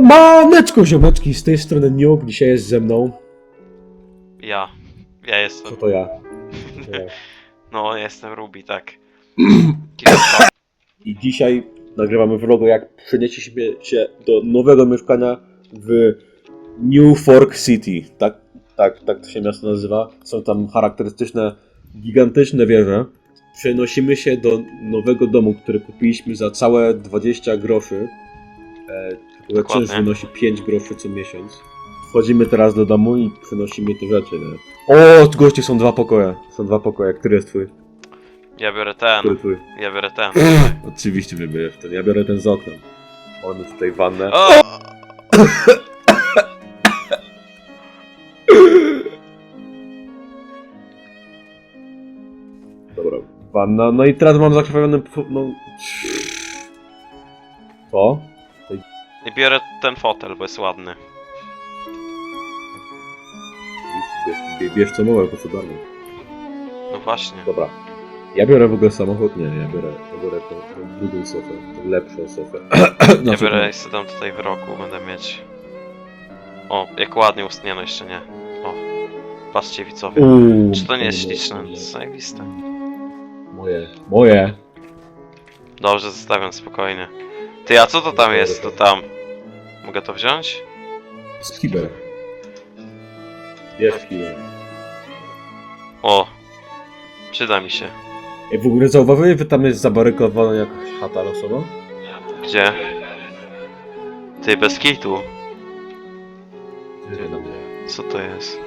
Siemaneczko, ziomeczki, z tej strony Niuk, dzisiaj jest ze mną. Ja. Ja jestem. Co to ja? To ja. No, jestem Ruby, tak. I dzisiaj nagrywamy vlogu, jak przenieśliśmy się do nowego mieszkania w New Fork City. Tak, tak, tak to się miasto nazywa. Są tam charakterystyczne, gigantyczne wieże. Przenosimy się do nowego domu, który kupiliśmy za całe 20 groszy. E, czynsz wynosi 5 groszy co miesiąc. Wchodzimy teraz do domu i przynosimy te rzeczy, nie? O, goście są dwa pokoje. Są dwa pokoje. Który jest twój? Ja biorę ten. Który twój? Ja biorę ten. Oczywiście wybierzesz ten. Ja biorę ten z oknem. Mamy tutaj wannę. O! Dobra, wanna. No i teraz mam zakrwawiony... No... Co? I biorę ten fotel, bo jest ładny. Bierz, bierz, bierz co małe, po co darmo. No właśnie. Dobra. Ja biorę w ogóle samochód? Nie, ja biorę, ja biorę tą, tą drugą sofę, tą lepszą sofę. Ja Znaczy, biorę i sedam tutaj w roku, będę mieć. O, jak ładnie ustnie, no jeszcze nie. O, patrzcie widzowie. Uuu, Czy to nie jest śliczne? To jest zajebiste. Moje, moje. Dobrze, zostawiam spokojnie. Ty, a co to tam jest? To tam. Mogę to wziąć? Skiber. Jest skiber. O! Przyda mi się. Ej, w ogóle zauważyłeś, że tam jest zabarykowana jakaś chata losowa? Gdzie? Ty, bez kitu. Nie wiem. Co to jest?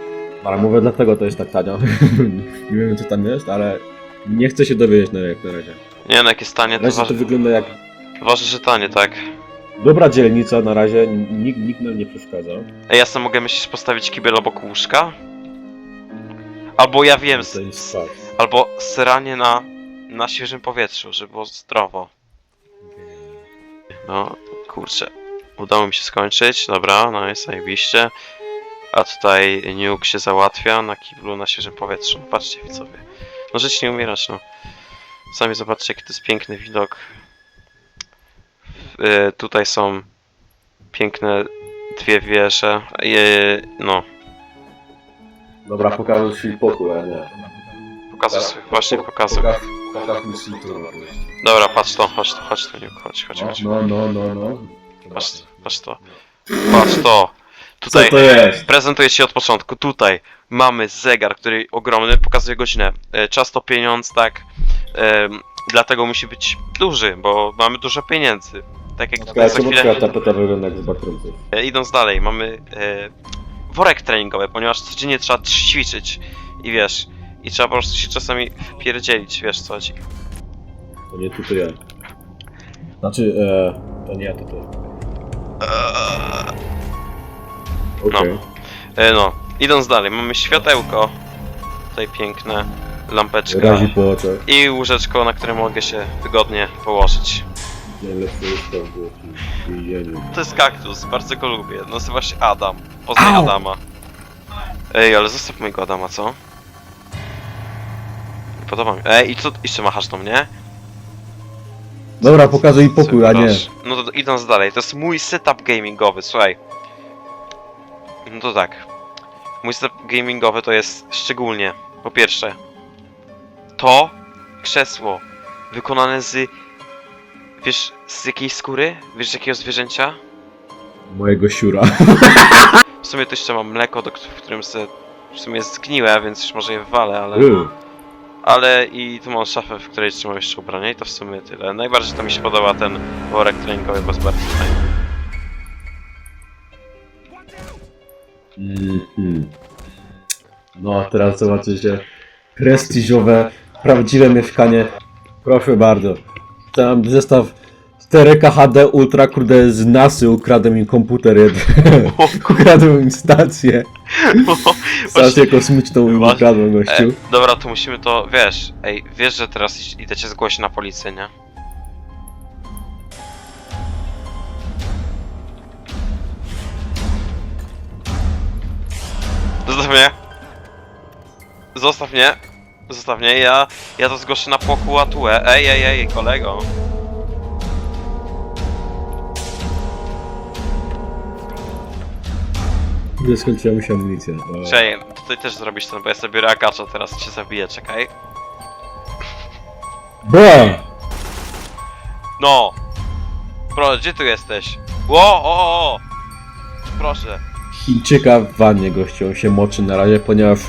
Ale mówię dlatego to jest tak tanio. nie wiem co tam jest, ale nie chcę się dowiedzieć na, jak na razie. Nie no, jakie stanie Na to razie to waży... wygląda jak Waży, że tanie, tak? dobra dzielnica na razie, nikt, nikt nam nie przeszkadza. Ej, ja sobie mogę myśleć postawić kibel obok łóżka? Albo ja wiem, s- Tutaj s- spać. albo seranie na, na świeżym powietrzu, żeby było zdrowo. No, kurczę. Udało mi się skończyć, dobra, no jest zajebiście. A tutaj Nuke się załatwia na kiblu na świeżym powietrzu. Patrzcie widzowie. No żyć nie umierać, no. Sami zobaczcie jaki to jest piękny widok. Y, tutaj są piękne dwie wieże. Y, no, Dobra, pokażę ci pokój, a nie. pokazuj sobie, właśnie pokazuj. Pokaż, pokaż mi strukturę. Dobra, patrz to, chodź to, chodź to, Nuke, chodź, chodź, chodź. No, no, no, no. Patrz, patrz to. Patrz to. Co Tutaj to jest? prezentuję ci od początku. Tutaj mamy zegar, który ogromny, pokazuje godzinę. E, Czas to pieniądz, tak. Em, dlatego musi być duży, bo mamy dużo pieniędzy. Tak jak tutaj Ja za chwilę. ta tapeta wygląda jak z. E, idąc dalej, mamy e, worek treningowy, ponieważ codziennie trzeba ćwiczyć i wiesz, i trzeba po prostu się czasami wpierdzielić, wiesz co chodzi. To nie tu, to ja. Znaczy, e, to nie ja, to ty. Okej. E, no, idąc dalej, mamy światełko, tutaj piękne, lampeczka Razi po oczach. i łóżeczko, na które mogę się wygodnie położyć. Najlepsze jest to było w więzieniu. To jest kaktus, bardzo go lubię, nazywa się Adam, poznaj Au! Adama. Ej, ale zostaw mojego Adama, co? Nie podoba mi. Ej, i co, jeszcze machasz do mnie? Dobra, pokazuj pokój, a nie. No to idąc dalej, to jest mój setup gamingowy, słuchaj. No to tak. Mój setup gamingowy to jest szczególnie, po pierwsze, to krzesło wykonane z. Wiesz, z jakiej skóry? Wiesz, z jakiego zwierzęcia? Mojego siura. W sumie to jeszcze mam mleko, do, w którym se w sumie jest zgniłe, więc już może je wywalę, ale. Yy. Ale i tu mam szafę, w której trzymam jeszcze ubrania i to w sumie tyle. Najbardziej to mi się podoba ten worek treningowy, bo jest bardzo fajny. Mhm. No, a teraz zobaczycie prestiżowe, prawdziwe mieszkanie. Proszę bardzo. Tam zestaw 4K HD Ultra, kurde, z NASy ukradłem im komputer jeden. ukradłem im stację. Stację kosmiczną im ukradłem, gościu. E, dobra, to musimy to, wiesz, ej, wiesz, że teraz idę cię zgłosić na policję, nie? Zostaw mnie. Zostaw mnie. Zostaw mnie, ja, ja to zgłoszę na pokułatuę. Ej, ej, ej, kolego. Gdzie skończyła mi się amunicja? O, Czekaj, tutaj też zrobisz ten, bo ja sobie reagacza teraz cię zabiję, czekaj. Ba! No! Bro, gdzie tu jesteś? Ło, o, o, o! Proszę. Chińczyka w wannie gościu, on się moczy na razie, ponieważ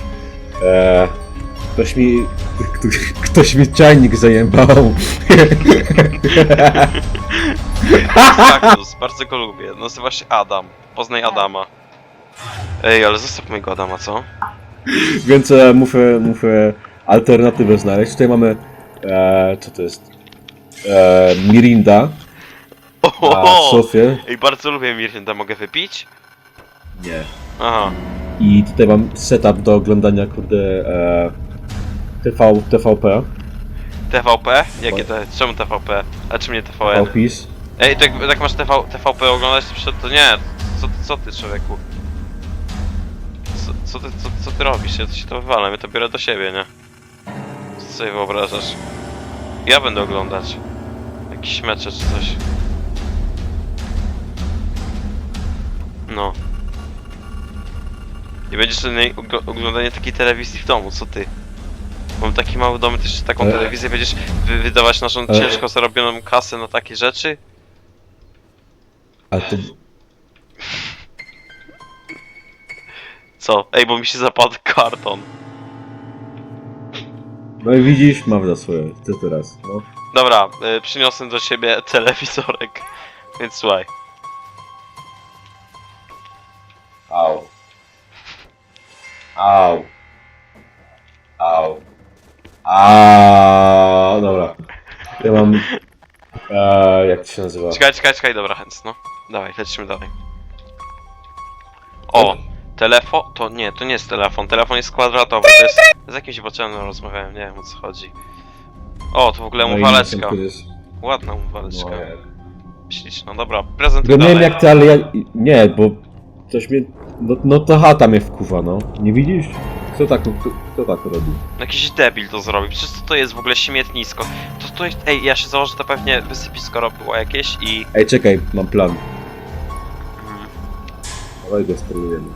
e, ktoś mi ktoś, ktoś mi czajnik zajebał. Kaktus, bardzo go lubię. Nazywa się Adam. Poznaj Adama. Ej, ale zostaw mojego Adama, co? Więc e, muszę, muszę alternatywę znaleźć. Tutaj mamy e, co to jest? E, Mirinda, a Oho! Sofię. Ej, bardzo lubię Mirrinda, mogę wypić? Nie. Aha. I tutaj mam setup do oglądania kurde e, TV, TVP, TVP? Jakie te? Czemu TVP? A czym nie TVN? TVPIS. Ej, to jak, jak masz TV, TVP oglądać, to przed- to nie. Co, co ty, człowieku? Co, co, ty, co, co ty robisz? Ja to się to wywalam, ja to biorę do siebie, nie? Co sobie wyobrażasz? Ja będę oglądać. Jakieś mecze czy coś. No. Nie będziesz ogl- oglądania takiej telewizji w domu, co ty? Mam taki mały dom, ty jeszcze taką E. telewizję będziesz wy wydawać naszą E. ciężko zarobioną kasę na takie rzeczy? A to Co? Ej, bo mi się zapadł karton. No i widzisz, mam za swoje. Co teraz? No. Dobra, y, przyniosłem do siebie telewizorek, więc słuchaj. Au. Au. Au. Au. Dobra. Ja mam... E, jak to się nazywa? Czekaj, czekaj, czekaj, dobra, chęc, no. Dawaj, lecimy dalej. O, telefon, to nie, to nie jest telefon, telefon jest kwadratowy, to jest... Z jakimś boczenem rozmawiałem, nie wiem o co chodzi. O, to w ogóle No następny jest- Ładna umywaleczka. No, jak- Śliczna, dobra, prezent nie wiem dalej. jak ty, ale ja... Nie, bo... Coś mnie... No, no to chata mnie wkuwa, no. Nie widzisz? Kto tak, kto, kto tak robi? Jakiś debil to zrobił, przecież co to jest w ogóle śmietnisko? To to jest, ej, ja się założę, to pewnie wysypisko było jakieś i... Ej, czekaj, mam plan. Mm, Dawaj go sterujemy.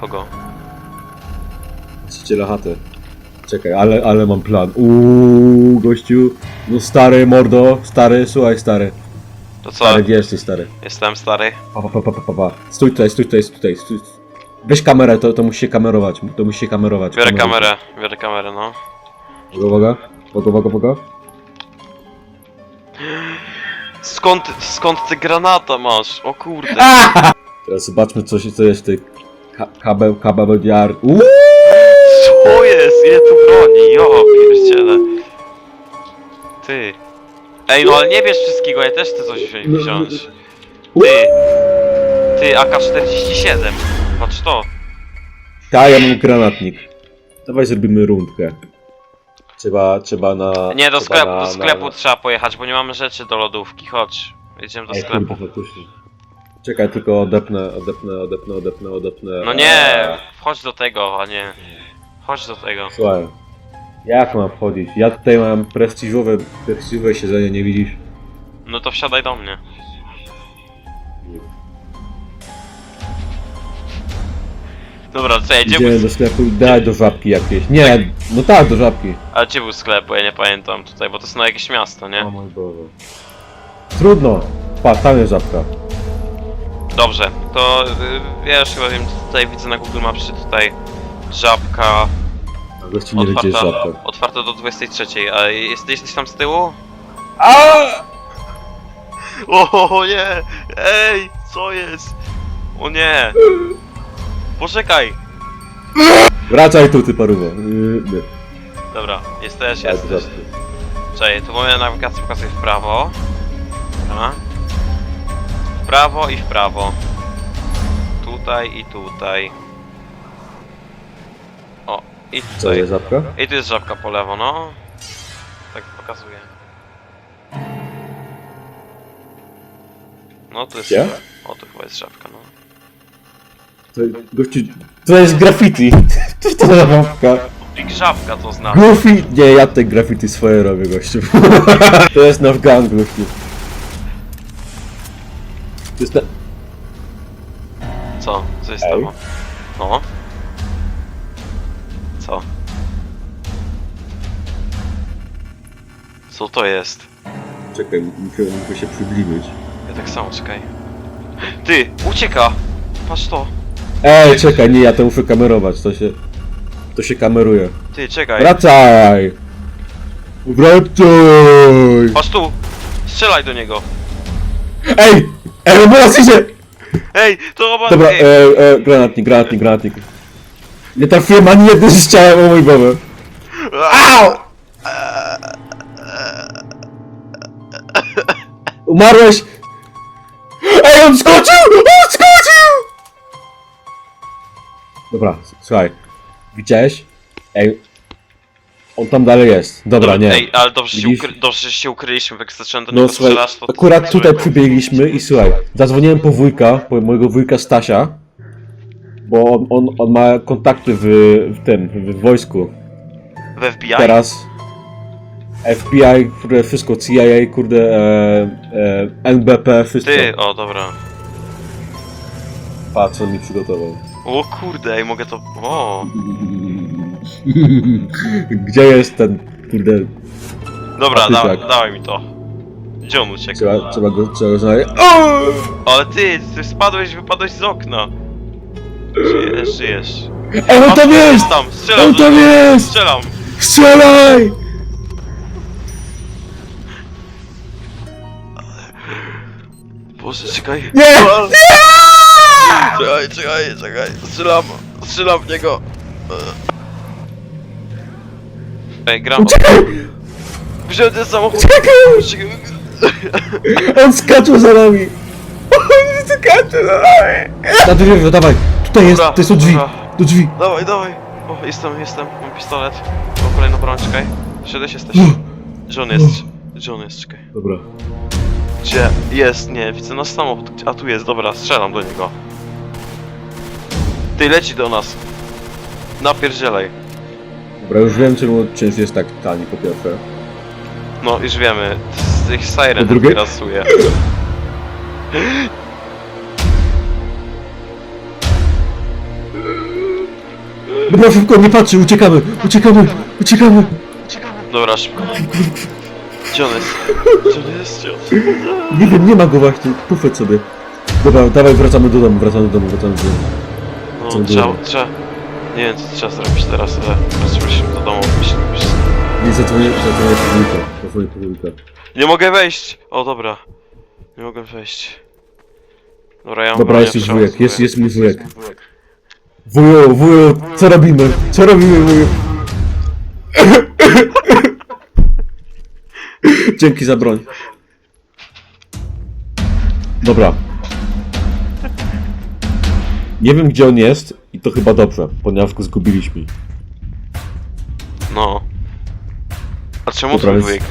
kogo? Właściciela chaty. Czekaj, ale, ale mam plan. Uuu, gościu. No stary, mordo, stary, słuchaj stary. To co? Stary, wiesz, ty stary. Jestem stary. Pa, pa, pa, pa, pa, pa. Stój tutaj, stój tutaj, stój tutaj, stój. Weź kamerę, to, to musi się kamerować, to musi się kamerować. Biorę Kameruj. kamerę, biorę kamerę, no. Uwaga, uwaga, uwaga, uwaga. Skąd, skąd ty granata masz? O kurde. Teraz zobaczmy, co, się, co jest w tej ka kabel, kabel, Uuu! Co jest? Ile tu broni? Jo, pierdziele. Ty. Ej, no ale nie wiesz wszystkiego, ja też chcę coś wziąć. No, wziąć. no, Ty. Ty, AK-47. Patrz to. Ta, ja mam granatnik. Dawaj zrobimy rundkę. Trzeba, trzeba na... Nie, do trzeba sklepu, na- do sklepu na- trzeba pojechać, bo nie mamy rzeczy do lodówki. Chodź. Jedziemy do Ej, sklepu. faktycznie. Czekaj, tylko odepnę, odepnę, odepnę, odepnę, odepnę. No nie, Eee, wchodź do tego, a nie. Chodź do tego. Słuchaj, jak mam wchodzić? Ja tutaj mam prestiżowe, prestiżowe siedzenie, nie widzisz? No to wsiadaj do mnie. Dobra, co jedziemy? Idziemy do sklepu i daj do żabki jakieś. Nie, no tak, do żabki. Ale gdzie był sklep, bo ja nie pamiętam tutaj, bo to jest na jakieś miasto, O nie? mój Boże. Trudno. Pa, tam jest żabka. Dobrze, to y, ja już chyba wiem, tutaj widzę na Google Mapsie tutaj żabka A gości nie jest otwarta, żabka. otwarta do 23, a jest, jesteś tam z tyłu? A! O nie! Ej, co jest? O nie! Poczekaj! Wracaj tu, ty paruwo. Yy, nie. Dobra, jesteś, Daj do jesteś. żabki. Czekaj, to moja nawigacja pokazuje w prawo. Dobra. W prawo i w prawo. Tutaj i tutaj. I Co, tutaj. jest żabka? I tu jest żabka po lewo, no. Tak pokazuje. No tu jest. Gdzie? O, tu chyba jest żabka, no. To, gościu, to jest graffiti. To jest to za żabka. Big żabka to znaczy. Goofy! Nie, ja te graffiti swoje robię, gościu. to jest nasz gang, gościu. To jest na... Co? Co jest Ej. tobą? No? Co to jest? Czekaj, muszę, muszę się przybliżyć. Ja tak samo, czekaj. Ty! Ucieka! Patrz to! Ej, czekaj, nie, ja to muszę kamerować, to się... To się kameruje. Ty, czekaj! Wracaj! Wracaj! Patrz tu! Strzelaj do niego! Ej! Ej, teraz idzie! Ej! To oba... Dobra, Ej, e, e, granatnik, granatnik, granatnik. Nie trafiłem ani jednym strzałem, o mój Boże. Au! Umarłeś! Ej, on skoczył! On skoczył! Dobra, s- słuchaj. Widziałeś? Ej. On tam dalej jest. Dobra, nie. Ej, ale dobrze się, Widzisz? ukry... dobrze że się ukryliśmy, bo jak zacząłem do No niego słuchaj, strzelać, to... akurat tutaj przybiegliśmy i słuchaj, zadzwoniłem po wujka, po mojego wujka Stasia, bo on, on, on ma kontakty w, w tym, w wojsku. W FBI? Teraz FBI, kurde, wszystko, CIA, kurde, e, e, NBP, wszystko. Ty, o dobra. Patrz, co on mi przygotował. O kurde, ej, mogę to... O! Gdzie jest ten, kurde, Dobra, A ty da, tak. dawaj mi to. Gdzie on uciekł? trzeba, trzeba go, trzeba go znaleźć. Ale ty, ty spadłeś, wypadłeś z okna. Żyjesz, żyjesz. Ej, on tam jest! tam, strzelam On tam jest! Strzelam! Strzelaj! Boże, czekaj. Nie! Czekaj, czekaj, czekaj. Strzelam, strzelam w niego. Ej, gram. Uciekaj! Wziąłem ten samochód. Uciekaj! On skacze za nami! On skacze za nami! Na drzewie, dawaj! Tutaj jest, Dobra, to są drzwi! dobra. Do drzwi! Dawaj, dawaj. O, jestem, jestem. Mam pistolet. Mam kolejną broń, czekaj. Szedłeś, jesteś. Gdzie on jest? Gdzie on jest? Czekaj. Dobra. Gdzie? Jest, nie, widzę nasz samochód. A tu jest, dobra, strzelam do niego. Ty leci do nas. Napierdzielaj. Dobra, już wiem czemu czynsz jest tak tani po pierwsze. No, już wiemy. Z tych siren drugie? rasuje. Dobra, szybko, nie patrzy, uciekamy! Uciekamy! Uciekamy! Dobra, szybko. Gdzie on jest? Gdzie on jest? Gdzie on jest? Nie wiem, nie ma go właśnie, pufet sobie. Dobra, dawaj, wracamy do domu, wracamy do domu, wracamy do domu. Co No, było? trzeba, trzeba... Nie wiem, co trzeba zrobić teraz, ale wrócimy do domu. Myślimy, Nie, zadzwonię, zadzwonię po wujka. Zadzwonię po wujka. Nie mogę wejść! O, dobra. Nie mogę wejść. Dobra, ja mam Dobra, broń, jest już trzeba wujek, jest, jest mój wujek. Wuju, wuju, co robimy? Co robimy, wuju? Dzięki za broń. Dobra. Nie wiem gdzie on jest i to chyba dobrze, ponieważ go zgubiliśmy. No. A czemu Dobra, twój więc- wujek?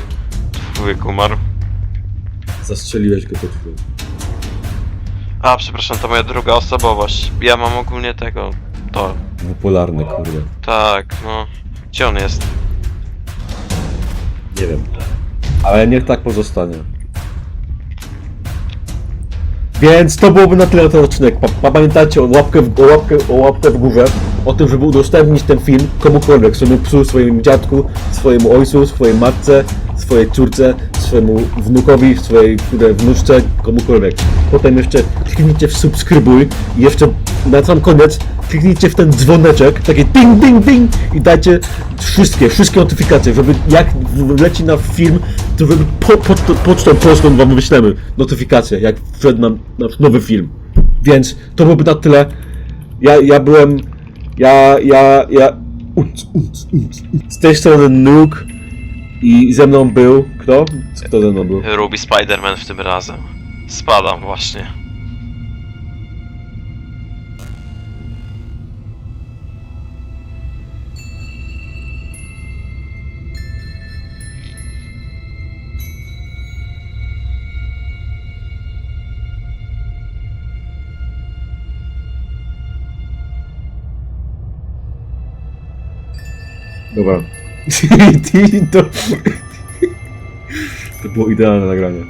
Twój wujek umarł? Zastrzeliłeś go przed chwilą. A, przepraszam, to moja druga osobowość. Ja mam ogólnie tego... To. Popularny, kurde. Tak, no. Gdzie on jest? Nie wiem. Ale niech tak pozostanie. Więc to byłoby na tyle ten odcinek. Pa, pa, pamiętajcie o, łapkę w, o, łapkę, o łapkę w górze, o tym, żeby udostępnić ten film komukolwiek, swojemu psu, swojemu dziadku, swojemu ojcu, swojej matce, swojej córce, swojemu wnukowi, swojej kurde, wnuczce, komukolwiek. Potem jeszcze kliknijcie w subskrybuj i jeszcze na sam koniec kliknijcie w ten dzwoneczek, takie ding, ding, ding i dajcie wszystkie, wszystkie notyfikacje, żeby jak leci na film, to żeby po, po, pocztą polską wam wyślemy notyfikacje, jak wszedł nam nowy film. Więc to byłoby na tyle. Ja, ja byłem, ja, ja, ja, z tej strony Nuke i ze mną był, kto? Kto ze mną był? Ruby Spider-Man w tym razem. Spadam właśnie. Dobra. to, to było idealne nagranie.